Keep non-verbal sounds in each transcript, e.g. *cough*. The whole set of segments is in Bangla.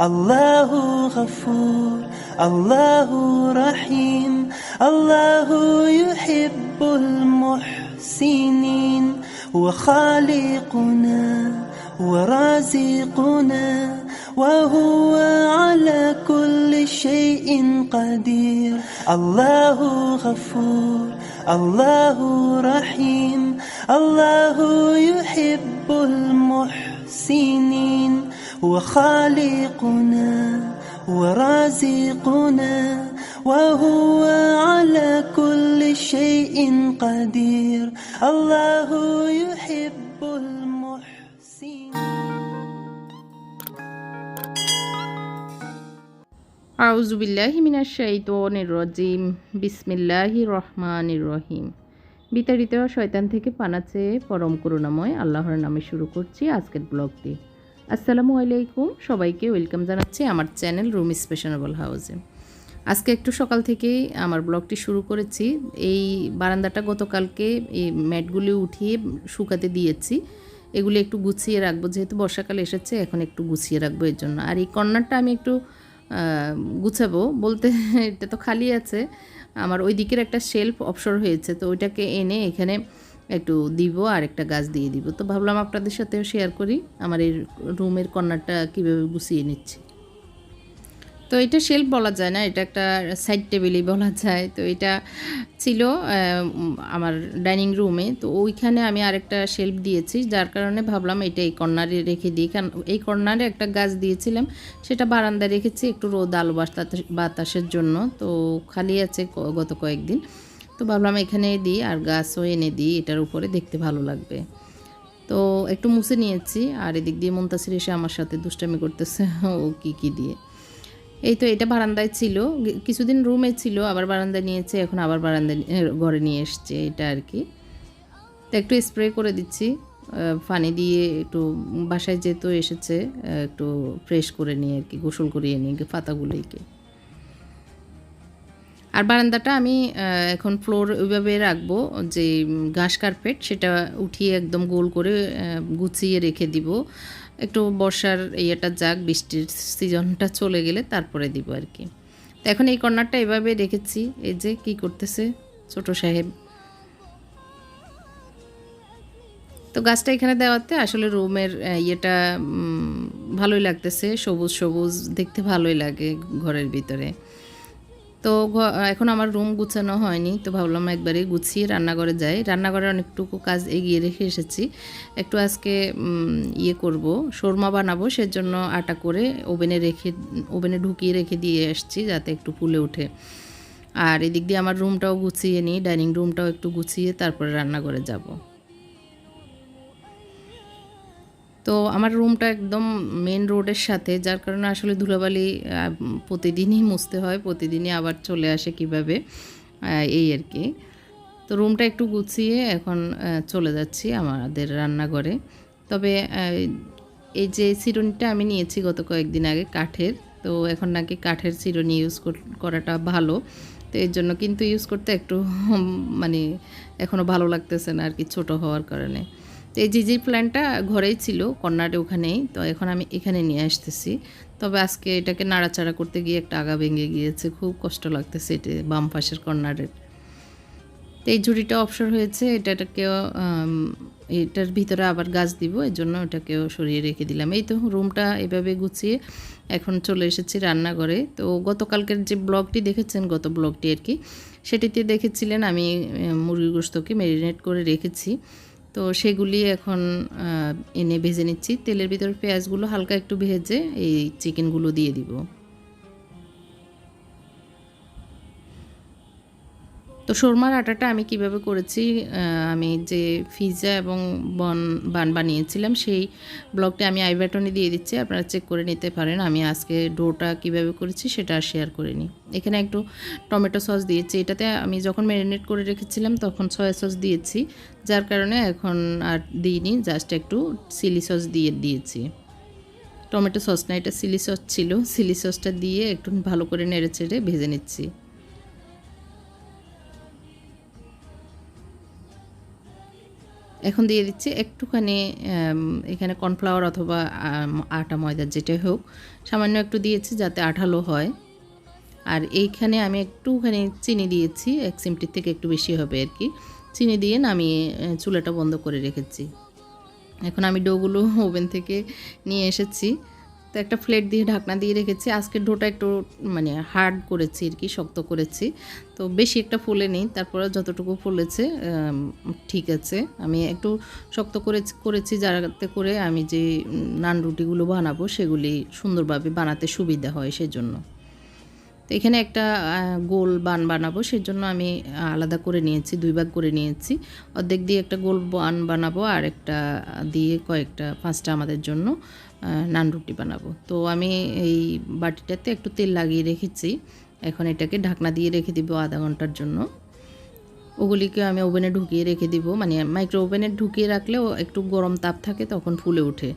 الله غفور الله رحيم الله يحب المحسنين وخالقنا ورازقنا وهو على كل شيء قدير الله غفور الله رحيم الله يحب المحسنين وخالقنا ورازقنا وهو على كل شيء قدير الله يحب المحسنين আউজুবিল্লাহি মিনাশ শাইতানির রাজিম বিসমিল্লাহির রহমানির রহিম বিতাড়িত শয়তান থেকে পানা চেয়ে পরম করুণাময় আল্লাহর নামে শুরু করছি আজকের ব্লগটি আসসালামু আলাইকুম। সবাইকে ওয়েলকাম জানাচ্ছি আমার চ্যানেল রুম স্পেশনেবল হাউসে। আজকে একটু সকাল থেকেই আমার ব্লগটি শুরু করেছি। এই বারান্দাটা গতকালকে এই ম্যাটগুলি উঠিয়ে শুকাতে দিয়েছি। এগুলি একটু গুছিয়ে রাখব, যেহেতু বর্ষাকাল এসেছে, এখন একটু গুছিয়ে রাখব এর জন্য। আর এই কর্নারটা আমি একটু গুছাবো বলতে *laughs* এটা তো খালি আছে। আমার ওই দিকের একটা শেলফ অপসর হয়েছে, তো ওইটাকে এনে এখানে একটু দিব আর একটা গাছ দিয়ে দিব। তো ভাবলাম আপনাদের সাথেও শেয়ার করি, আমার এই রুমের কর্নারটা কীভাবে গুছিয়ে নিচ্ছি। তো এটা শেলফ বলা যায় না, এটা একটা সাইড টেবিলই বলা যায়। তো এটা ছিল আমার ডাইনিং রুমে তো ওইখানে আমি আরেকটা শেলফ দিয়েছি, যার কারণে ভাবলাম এটা এই কর্নারে রেখে দিই। কারণ এই কর্নারে একটা গাছ দিয়েছিলাম, সেটা বারান্দায় রেখেছি, একটু রোদ, আলো বাতাস- বাতাসের জন্য। তো খালি আছে গত কয়েকদিন। তো ভাবলাম এখানে দিই আর গাছও এনে দিই, এটার উপরে দেখতে ভালো লাগবে। তো একটু মুছে নিয়েছি আর এদিক দিয়ে মন্তাসির এসে আমার সাথে দুষ্টামি করতেছে, ও কি কি দিয়ে। এই তো এটা বারান্দায় ছিল কিছুদিন রুমে ছিল, আবার বারান্দায় নিয়েছে, এখন আবার বারান্দায় ঘরে নিয়ে এসছে এটা আর কি। তো একটু স্প্রে করে দিচ্ছি পানি দিয়ে একটু বাসায় যেহেতু এসেছে একটু ফ্রেশ করে নিয়ে আর কি, গোসল করিয়ে নিই, পাতাগুলোকে। আর বারান্দাটা আমি এখন ফ্লোর ওইভাবে রাখব যে ঘাস কার্পেট সেটা উঠিয়ে একদম গোল করে গুছিয়ে রেখে দিব। একটু বর্ষার ইয়েটা যাক, বৃষ্টির সিজনটা চলে গেলে তারপরে দিব আর কি। তো এখন এই কর্নারটা এভাবে রেখেছি, এই যে কি করতেছে ছোট সাহেব। তো গাছটা এখানে দেওয়াতে আসলে রুমের ইয়েটা ভালোই লাগতেছে, সবুজ সবুজ, দেখতে ভালোই লাগে ঘরের ভিতরে। তো এখন আমার রুম গুছানো হয়নি, তো ভাবলাম একবারে গুছিয়ে রান্নাঘরে যাই। রান্নাঘরে অনেকটুকু কাজ এগিয়ে রেখে এসেছি। একটু আজকে ইয়ে করব, শোরমা বানাবো, সেজন্য আটা করে ওভেনে রেখে, ওভেনে ঢুকিয়ে রেখে দিয়ে এসেছি, যাতে একটু ফুলে ওঠে। আর এদিক দিয়ে আমার রুমটাও গুছিয়ে নিই ডাইনিং রুমটাও একটু গুছিয়ে তারপরে রান্নাঘরে যাব। তো আমার রুমটা একদম মেন রোডের সাথে, যার কারণে আসলে ধুলাবালি প্রতিদিনই মুছতে হয়, প্রতিদিনই আবার চলে আসে কীভাবে এই আর কি। তো রুমটা একটু গুছিয়ে এখন চলে যাচ্ছি আমাদের রান্নাঘরে। তবে এই যে চিরুনিটা আমি নিয়েছি গত কয়েকদিন আগে কাঠের, তো এখন নাকি কাঠের চিরুনি ইউজ করাটা ভালো। তো এর জন্য কিন্তু ইউজ করতে একটু মানে এখনও ভালো লাগতেছে না আর কি ছোট হওয়ার কারণে। তো এই জিজি প্ল্যানটা ঘরেই ছিল কর্নারে ওখানেই, তো এখন আমি এখানে নিয়ে আসতেছি। তবে আজকে এটাকে নাড়াচাড়া করতে গিয়ে একটা আগা ভেঙে গিয়েছে, খুব কষ্ট লাগতেছে এটা বাম পাশের কর্নারের তো এই ঝুড়িটা অবসর হয়েছে এটাকেও এটার ভিতরে আবার গাছ দিব এর জন্য এটাকেও সরিয়ে রেখে দিলাম। এই তো রুমটা এভাবে গুছিয়ে এখন চলে এসেছি রান্নাঘরে। তো গতকালকের যে ব্লগটি দেখেছেন, গত ব্লগটি আর কি, সেটিতে দেখেছিলেন আমি মুরগি গোস্তকে ম্যারিনেট করে রেখেছি। তো সেগুলি এখন এনে ভেজে নিচ্ছি। তেলের ভিতরে পেঁয়াজগুলো হালকা একটু ভেজে এই চিকেনগুলো দিয়ে দিব। তো শোরমার আটাটা আমি কীভাবে করেছি আমি যে পিৎজা এবং বন, বান বানিয়েছিলাম সেই ব্লগটা আমি আই বাটনে দিয়ে দিচ্ছি, আপনারা চেক করে নিতে পারেন। আমি আজকে ডোটা কীভাবে করেছি সেটা শেয়ার করে নিই এখানে একটু টমেটো সস দিয়েছি, এটাতে আমি যখন ম্যারিনেট করে রেখেছিলাম তখন সয়া সস দিয়েছি, যার কারণে এখন আর দিইনি, জাস্ট একটু চিলি সস দিয়ে, দিয়েছি। টমেটো সস না, এটা চিলি সস ছিল, চিলি সসটা দিয়ে একটু ভালো করে নেড়ে চেড়ে ভেজে নিচ্ছি। এখন দিয়ে দিচ্ছি একটুখানি এখানে কর্নফ্লাওয়ার অথবা আটা ময়দা যেটাই হোক, সামান্য একটু দিয়েছি যাতে আঠালো হয়। আর এইখানে আমি একটুখানি চিনি দিয়েছি, এক চিমটির থেকে একটু বেশি হবে আর কি। চিনি দিয়ে নামিয়ে চুলাটা বন্ধ করে রেখেছি। এখন আমি ডোগুলো *laughs* ওভেন থেকে নিয়ে এসেছি। তো একটা প্লেট দিয়ে ঢাকনা দিয়ে রেখেছি। আজকে ডোটা একটু মানে হার্ড করেছি আর কি, শক্ত করেছি। তো বেশি একটা ফুলে নেই, তারপরে যতটুকু ফুলেছে ঠিক আছে। আমি একটু শক্ত করে করেছি যাতে করে আমি যে নান রুটিগুলো বানাবো, সেগুলি সুন্দরভাবে বানাতে সুবিধা হয় সেজন্য। তো এখানে একটা গোল বান বানাবো, সেজন্য আমি আলাদা করে নিয়েছি, দুই ভাগ করে নিয়েছি। অর্ধেক দিয়ে একটা গোল বান বানাবো, আর একটা দিয়ে কয়েকটা, পাঁচটা আমাদের জন্য। নান রুটি বানাবো। তো আমি এই বাটিটাতে একটু তেল লাগিয়ে রেখেছি। এখন এটাকে ঢাকনা দিয়ে রেখে দিব আধা ঘণ্টার জন্য। ওগুলিকে আমি ওভেনে ঢুকিয়ে রেখে দিব। মানে মাইক্রো ওভেনে ঢুকিয়ে রাখলেও একটু গরম তাপ থাকে তখন ফুলে ওঠে।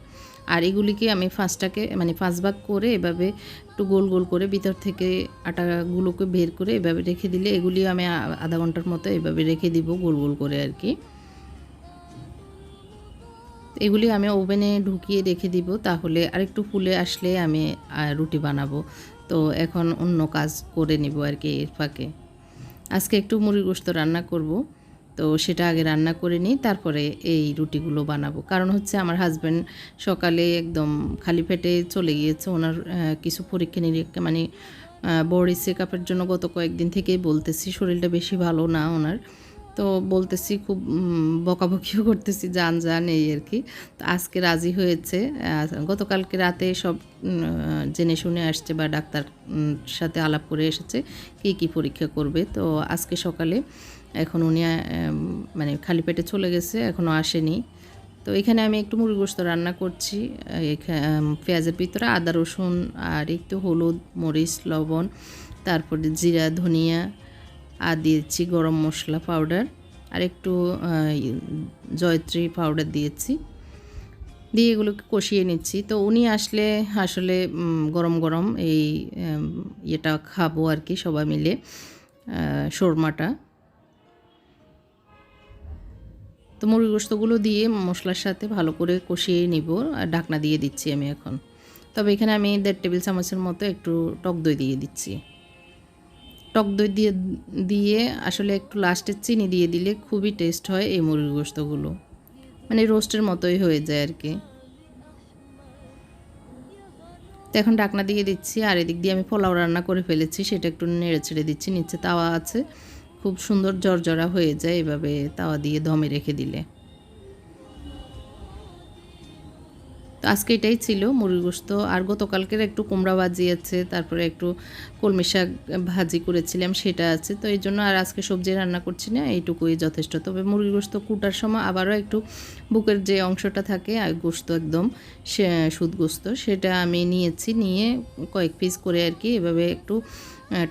আর এগুলিকে আমি ফার্স্টটাকে মানে পাঁচ ভাগ করে এভাবে একটু গোল গোল করে ভিতর থেকে আটাগুলোকে বের করে এভাবে রেখে দিলে এগুলি আমি আধা ঘণ্টার মতো এভাবে রেখে দিব গোল গোল করে আর কি। এগুলি আমি ওভেনে ঢুকিয়ে রেখে দিব, তাহলে আরেকটু ফুলে আসলে আমি রুটি বানাবো। তো এখন অন্য কাজ করে নিব আর কি এর ফাঁকে। আজকে একটু মুড়ির গোস্ত রান্না করব, তো সেটা আগে রান্না করে নিই, তারপরে এই রুটিগুলো বানাবো। কারণ হচ্ছে আমার হাজব্যান্ড সকালে একদম খালি পেটে চলে গিয়েছে, ওনার কিছু পরীক্ষা নিরীক্ষা মানে বডি চেক আপের জন্য গত কয়েকদিন থেকেই বলতেছি, শরীরটা বেশি ভালো না ওনার। তো বলতেছি খুব বকাবকিও করতেছি, যান যান, এই আর কি। তো আজকে রাজি হয়েছে। গতকালকে রাতে সব জেনে শুনে আসছে বা ডাক্তার সাথে আলাপ করে এসেছে কী কী পরীক্ষা করবে। তো আজকে সকালে এখন উনি মানে খালি পেটে চলে গেছে এখনও আসেনি। তো এখানে আমি একটু মুড়ি গোস্ত রান্না করছি। পেঁয়াজের ভিতরে আদা রসুন আর একটু হলুদ, মরিচ, লবণ, তারপরে জিরা, ধনিয়া আর দিয়েছি গরম মশলা পাউডার আর একটু জয়ত্রী পাউডার দিয়েছি। দিয়ে এগুলোকে কষিয়ে নিচ্ছি। তো উনি আসলে আসলে গরম গরম এই ইয়েটা খাব আর কি সবাই মিলে শোরমাটা। তো মুরগি গোস্তগুলো দিয়ে মশলার সাথে ভালো করে কষিয়ে নিব আর ঢাকনা দিয়ে দিচ্ছি আমি এখন। তবে এখানে আমি দেড় টেবিল চামচের মতো একটু টক দই দিয়ে দিচ্ছি। টক দই দিয়ে দিয়ে আসলে একটু লাস্টে চিনি দিয়ে দিলে খুবই টেস্ট হয় এই মুরগির গোস্তগুলো মানে রোস্টের মতোই হয়ে যায় আর কি। তো এখন ডাকনা দিয়ে দিচ্ছি আর এদিক দিয়ে আমি পোলাও রান্না করে ফেলেছি, সেটা একটু নেড়ে ছেড়ে দিচ্ছি। নিচে তাওয়া আছে, খুব সুন্দর জর্জরা হয়ে যায় এভাবে তাওয়া দিয়ে দমে রেখে দিলে। তো আজকে এটাই ছিল মুরগি গোস্ত আর গতকালকের একটু কুমড়া ভাজি আছে তারপরে একটু কলমি শাক ভাজি করেছিলাম, সেটা আছে। তো এই জন্য আর আজকে সবজি রান্না করছি না, এইটুকুই যথেষ্ট। তবে মুরগি গোস্ত কুটার সময় আবারও একটু বুকের যে অংশটা থাকে, আর গোস্ত একদম সে সুদ গোস্ত সেটা আমি নিয়েছি, নিয়ে কয়েক পিস করে আর কি এভাবে একটু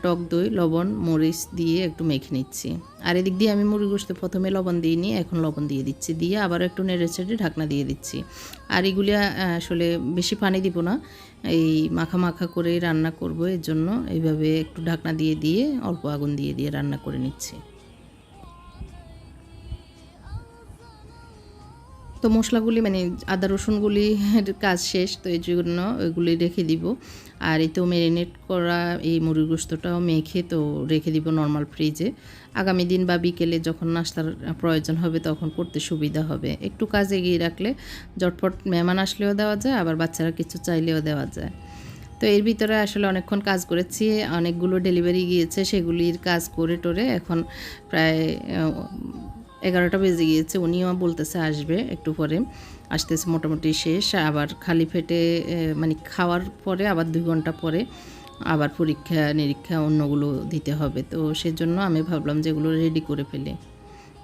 টক দই, লবণ, মরিচ দিয়ে একটু মেখে নিচ্ছি। আর এদিক দিয়ে আমি মুড়ি গোস্তে প্রথমে লবণ দিয়ে নিয়ে এখন লবণ দিয়ে দিচ্ছি। দিয়ে আবার একটু নেড়ে চেড়ে ঢাকনা দিয়ে দিচ্ছি। আর এগুলি আসলে বেশি পানি দিব না, এই মাখা মাখা করে রান্না করব, এর জন্য। এইভাবে একটু ঢাকনা দিয়ে দিয়ে, অল্প আগুন দিয়ে দিয়ে রান্না করে নিচ্ছি। তো মশলাগুলি মানে আদা রসুনগুলি কাজ শেষ, তো এই জন্য ওইগুলি রেখে দিব। আর এই তো ম্যারিনেট করা এই মুরগি গোস্তটাও মেখে তো রেখে দিব নর্মাল ফ্রিজে আগামী দিন বা বিকেলে যখন নাস্তার প্রয়োজন হবে তখন করতে সুবিধা হবে। একটু কাজ এগিয়ে রাখলে জটপট মেহমান আসলেও দেওয়া যায়, আবার বাচ্চারা কিছু চাইলেও দেওয়া যায়। তো এর ভিতরে আসলে অনেকক্ষণ কাজ করেছি, অনেকগুলো ডেলিভারি গিয়েছে, সেগুলির কাজ করে টোরে এখন প্রায় এগারোটা বেজে গিয়েছে উনিও বলতেছে আসবে একটু পরে। আসতেছে মোটামুটি শেষ আবার খালি আহ, মানে খাওয়ার পরে আবার দুই ঘণ্টা পরে আবার পরীক্ষা নিরীক্ষা অন্যগুলো দিতে হবে। তো সেজন্য আমি ভাবলাম যে এগুলো রেডি করে ফেলি।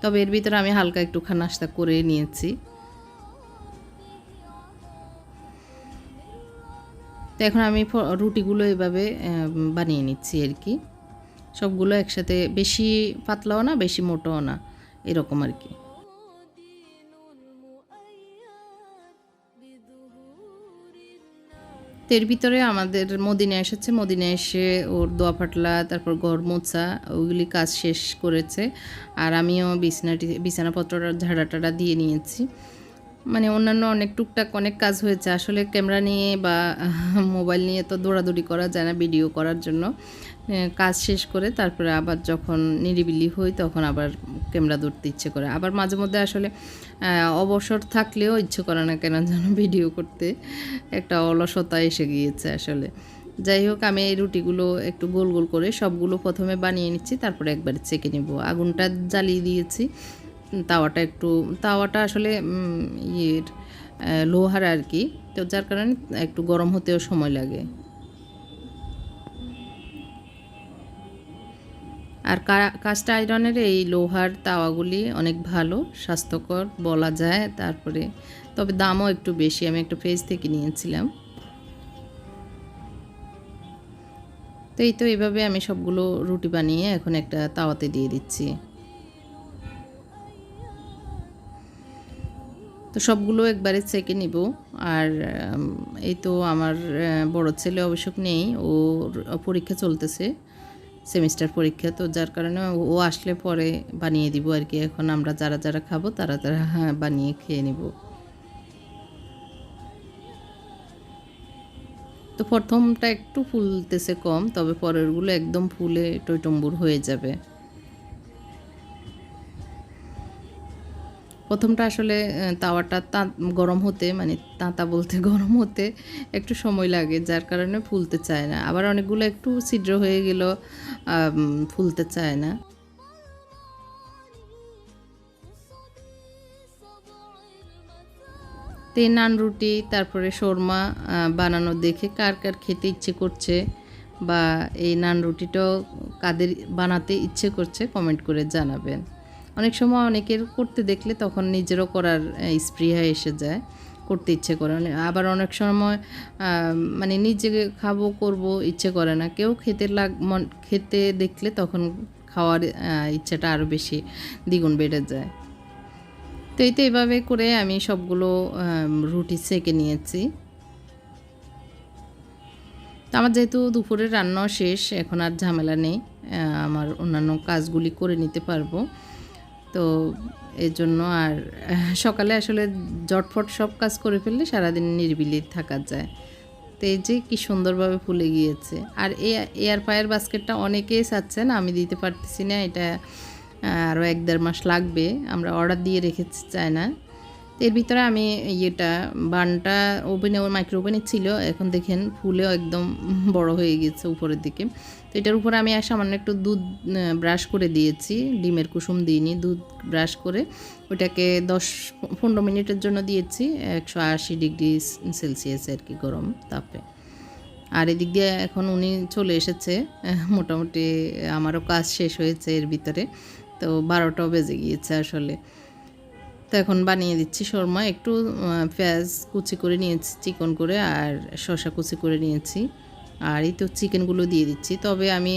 তবে এর ভিতরে আমি হালকা একটু নাস্তা করে নিয়েছি। তো এখন আমি রুটিগুলো এভাবে বানিয়ে নিচ্ছি আর কি। সবগুলো একসাথে বেশি পাতলাও না বেশি মোটাও না। এরকম আর কি। এর ভিতরে আমাদের মদিনে এসেছে মদিনে এসে ওর দোয়া ফাটলা তারপর ঘর মোছা, ওইগুলি কাজ শেষ করেছে। আর আমিও বিছানাটি বিছানাপত্রটা ঝাড়া টাড়া দিয়ে নিয়েছি। মানে অন্যান্য অনেক টুকটাক অনেক কাজ হয়েছে। আসলে ক্যামেরা নিয়ে বা মোবাইল নিয়ে তো দৌড়াদৌড়ি করা যায় না, ভিডিও করার জন্য। কাজ শেষ করে তারপরে আবার যখন নিরিবিলি হই তখন আবার ক্যামেরা ধরতে ইচ্ছে করে। আবার মাঝে মধ্যে আসলে অবসর থাকলেও ইচ্ছে করে না কেন যেন ভিডিও করতে। একটা অলসতা এসে গিয়েছে আসলে। যাই হোক, আমি এই রুটিগুলো একটু গোল গোল করে সবগুলো প্রথমে বানিয়ে নিচ্ছি, তারপরে একবার চেকে নেব। আগুনটা জ্বালিয়ে দিয়েছি। তাওয়াটা একটু, তাওয়াটা আসলে ইয়ের লোহার আর কি। তো যার কারণে একটু গরম হতেও সময় লাগে। আর কাস্ট আয়রনের এই লোহার তাওয়াগুলি অনেক ভালো, স্বাস্থ্যকর বলা যায় তারপরে, তবে দামও একটু বেশি, আমি একটা পেজ থেকে নিয়েছিলাম। তো এই তো এইভাবে আমি সবগুলো রুটি বানিয়ে এখন একটা তাওয়াতে দিয়ে দিচ্ছি। তো সবগুলো একবারে চেকে নিব, আর এই তো আমার বড় ছেলে অবশ্য নেই ও পরীক্ষা চলতেছে। সেমিস্টার পরীক্ষা তো যার কারণে ও- আসলে পরে বানিয়ে দিব আর কি। এখন আমরা যারা যারা খাব তারা তারা হ্যাঁ, বানিয়ে খেয়ে নিব। তো প্রথমটা একটু ফুলতেছে কম তবে পরেরগুলো একদম ফুলে টইটম্বুর হয়ে যাবে। প্রথমটা আসলে তাওয়াটা তা গরম হতে মানে তাঁতা বলতে *laughs* গরম হতে একটু সময় লাগে যার কারণে ফুলতে চায় না। আবার অনেকগুলো একটু ছিদ্র হয়ে গেল ফুলতে চায় না। তো নান রুটি, তারপরে শোরমা বানানো দেখে কার কার খেতে ইচ্ছে করছে বা এই নান রুটিটাও কাদের বানাতে ইচ্ছে করছে কমেন্ট করে জানাবেন। অনেক সময় অনেকের করতে দেখলে তখন নিজেরও করার স্পৃহা এসে যায়। করতে ইচ্ছে করে অনে- আবার অনেক সময় মানে নিজে খাব, করব, ইচ্ছে করে না। কেউ খেতে লাগ, মন, খেতে দেখলে তখন খাওয়ার ইচ্ছাটা আরও বেশি দ্বিগুণ বেড়ে যায়। তো এই তো এভাবে করে আমি সবগুলো রুটি সেঁকে নিয়েছি। তো আমার যেহেতু দুপুরের রান্না শেষ, এখন আর ঝামেলা নেই আমার অন্যান্য কাজগুলি করে নিতে পারব। তো এর জন্য আর সকালে আসলে জটফট সব কাজ করে ফেললে সারাদিন নিরিবিলি থাকা যায়। তো এই যে কী সুন্দরভাবে ফুলে গিয়েছে। আর এয়ার ফায়ার বাস্কেটটা অনেকেই চাচ্ছেন, আমি দিতে পারতেছি না, এটা আরও এক দেড় মাস লাগবে, আমরা অর্ডার দিয়ে রেখেছি চাই না এর ভিতরে আমি ইয়েটা, বানটা ওভেনে, ওর মাইক্রো ওভেনে ছিল, এখন দেখেন ফুলেও একদম বড় হয়ে গেছে উপরের দিকে। তো এটার উপরে আমি সামান্য একটু দুধ ব্রাশ করে দিয়েছি, ডিমের কুসুম দিইনি, দুধ ব্রাশ করে ওটাকে দশ, পনেরো মিনিটের জন্য দিয়েছি, একশো আশি ডিগ্রি সেলসিয়াস আর কি গরম তাপে। আর এদিক দিয়ে এখন উনি চলে এসেছে, মোটামুটি আমারও কাজ শেষ হয়েছে এর ভিতরে, তো বারোটাও বেজে গিয়েছে আসলে। তো এখন বানিয়ে দিচ্ছি শর্মা। একটু পেঁয়াজ কুচি করে নিয়েছি, চিকন করে, আর শসা কুচি করে নিয়েছি। আর এই তো চিকেনগুলো দিয়ে দিচ্ছি। তবে আমি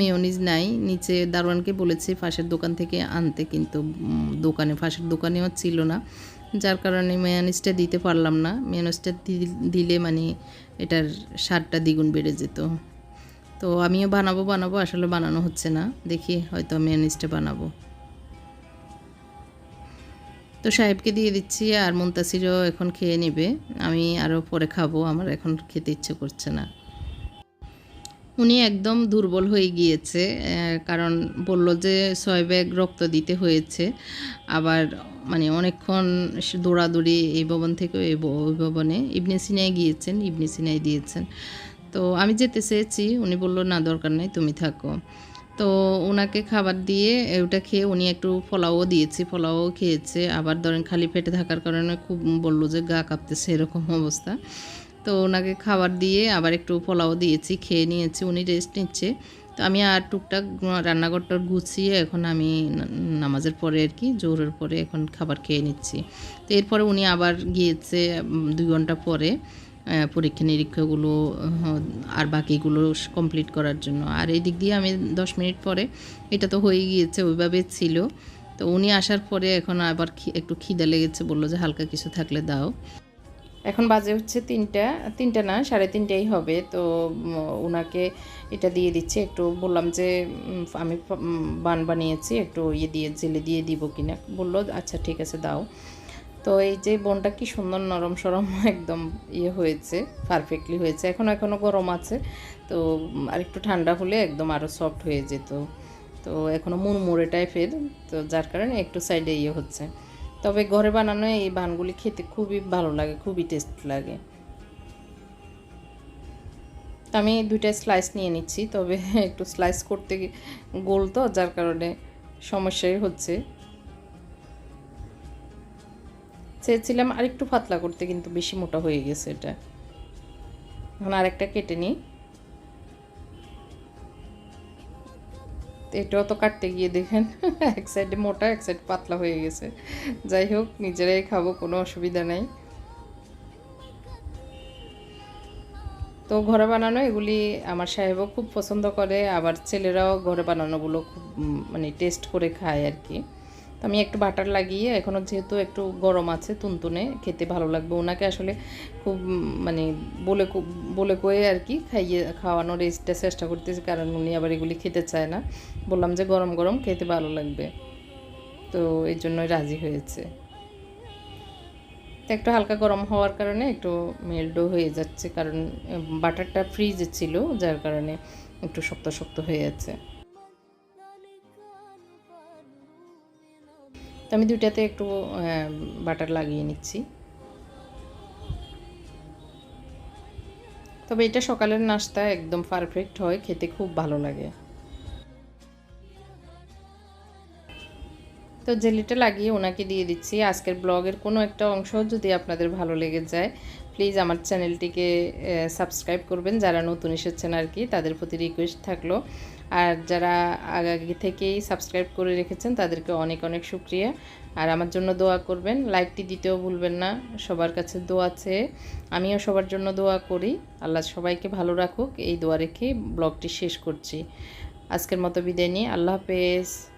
মেয়নিজ নাই। নিচে দারোয়ানকে বলেছি ফাঁসের দোকান থেকে আনতে, কিন্তু দোকানে, ফাঁসের দোকানেও ছিল না। যার কারণে মেয়নিজটা দিতে পারলাম না। মেয়নিজটা দিলে মানে এটার স্বাদটা দ্বিগুণ বেড়ে যেত। তো আমিও বানাবো বানাবো, আসলে বানানো হচ্ছে না। দেখি হয়তো মেয়নিজটা বানাবো। তো সাহেবকে দিয়ে দিচ্ছি আর মুন্তাসিরও এখন খেয়ে নেবে। আমি আরও পরে খাব, আমার এখন খেতে ইচ্ছে করছে না। উনি একদম দুর্বল হয়ে গিয়েছে কারণ বলল যে ছয় ব্যাগ রক্ত দিতে হয়েছে। আবার মানে অনেকক্ষণ দৌড়াদৌড়ি এই ভবন থেকে ওই ভবনে ইবনে সিনায় গিয়েছেন, ইবনে সিনায় দিয়েছেন। তো আমি যেতে চেয়েছি, উনি বলল, না, দরকার নেই, তুমি থাকো। তো ওনাকে খাবার দিয়ে ওটা খেয়ে উনি একটু ফলাও দিয়েছি ফলাও খেয়েছে। আবার ধরেন খালি পেটে থাকার কারণে খুব বলল যে গা কাঁপতেছে এরকম অবস্থা। তো ওনাকে খাবার দিয়ে আবার একটু পোলাও দিয়েছি, খেয়ে নিয়েছি, উনি রেস্ট নিচ্ছে। তো আমি আর টুকটাক রান্নাঘরটা গুছিয়ে এখন আমি নামাজের পরে আর কি জোরের পরে এখন খাবার খেয়ে নিচ্ছি। তো এরপরে উনি আবার গিয়েছে দুই ঘণ্টা পরে। পরীক্ষা নিরীক্ষাগুলো আর বাকিগুলো কমপ্লিট করার জন্য। আর এই দিক দিয়ে আমি দশ মিনিট পরে, এটা তো হয়ে গিয়েছে, ওইভাবে ছিল। তো উনি আসার পরে এখন আবার একটু খিদে লেগেছে, বলল যে হালকা কিছু থাকলে দাও। এখন বাজে হচ্ছে তিনটা তিনটা না, সাড়ে তিনটাই হবে। তো ওনাকে এটা দিয়ে দিচ্ছি, একটু বললাম যে আমি বান বানিয়েছি, একটু ইয়ে দিয়ে, জেলে দিয়ে দিব কিনা। বলল আচ্ছা ঠিক আছে, দাও। তো এই যে বোনটা কি সুন্দর নরম সরম *laughs* একদম ইয়ে হয়েছে পারফেক্টলি হয়েছে। এখন এখনও গরম আছে। তো আর একটু ঠান্ডা হলে একদম আরও সফট হয়ে যেত। তো এখনও মুড়মুড়ে টাইপের তো যার কারণে একটু সাইডে ইয়ে হচ্ছে। তবে ঘরে বানানো এই বানগুলি খেতে খুবই ভালো লাগে, খুবই টেস্ট লাগে। আমি দুইটা স্লাইস নিয়ে নিচ্ছি, তবে *laughs* একটু স্লাইস করতে গোল তো, যার কারণে সমস্যাই হচ্ছে। চেয়েছিলাম আরেকটু পাতলা করতে, কিন্তু বেশি মোটা হয়ে গেছে এটা। এখন আরেকটা কেটে নিই। এটাও তো কাটতে গিয়ে দেখেন, *laughs* এক সাইডে মোটা, এক সাইড পাতলা হয়ে গেছে। যাই হোক, নিজেরাই খাব, কোনো অসুবিধা নাই। তো ঘরে বানানো, এগুলি আমার সাহেবও খুব পছন্দ করে, আবার ছেলেরাও ঘরে বানানোগুলো খুব মানে টেস্ট করে খায় আর কি। তো আমি একটু বাটার লাগিয়ে এখনও যেহেতু একটু গরম আছে, তুনতুনে খেতে ভালো লাগবে। ওনাকে আসলে খুব মানে বলে বলে কয়ে আর কি খাইয়ে, খাওয়ানোর রেসিটা চেষ্টা করতেছি, কারণ উনি আবার এগুলি খেতে চায় না। বললাম যে গরম গরম খেতে ভালো লাগবে। তো এই জন্যই রাজি হয়েছে। তো একটু হালকা গরম হওয়ার কারণে একটু মেল্টও হয়ে যাচ্ছে, কারণ বাটারটা ফ্রিজে ছিল, যার কারণে একটু শক্ত শক্ত হয়ে যাচ্ছে তো আমি দুইটাতে একটু বাটার লাগিয়ে নিচ্ছি। তবে এটা সকালের নাস্তা একদম পারফেক্ট হয়, খেতে খুব ভালো লাগে। তো জেলিটা লাগিয়ে ওনাকে দিয়ে দিচ্ছি। আজকের ব্লগের কোনো একটা অংশ যদি আপনাদের ভালো লেগে যায় প্লিজ আমার চ্যানেলটিকে সাবস্ক্রাইব করবেন। যারা নতুন এসেছেন আর কি, তাদের প্রতি রিকোয়েস্ট থাকল। আর যারা আগে থেকেই সাবস্ক্রাইব করে রেখেছেন, তাদেরকে অনেক অনেক শুক্রিয়া। আর আমার জন্য দোয়া করবেন লাইকটি দিতেও ভুলবেন না, সবার কাছে দোয়া চেয়ে আমিও সবার জন্য দোয়া করি। আল্লাহ সবাইকে ভালো রাখুক। এই দোয়া রেখে ব্লগটি শেষ করছি। আজকের মতো বিদায় নিয়ে আল্লাহ হাফেজ।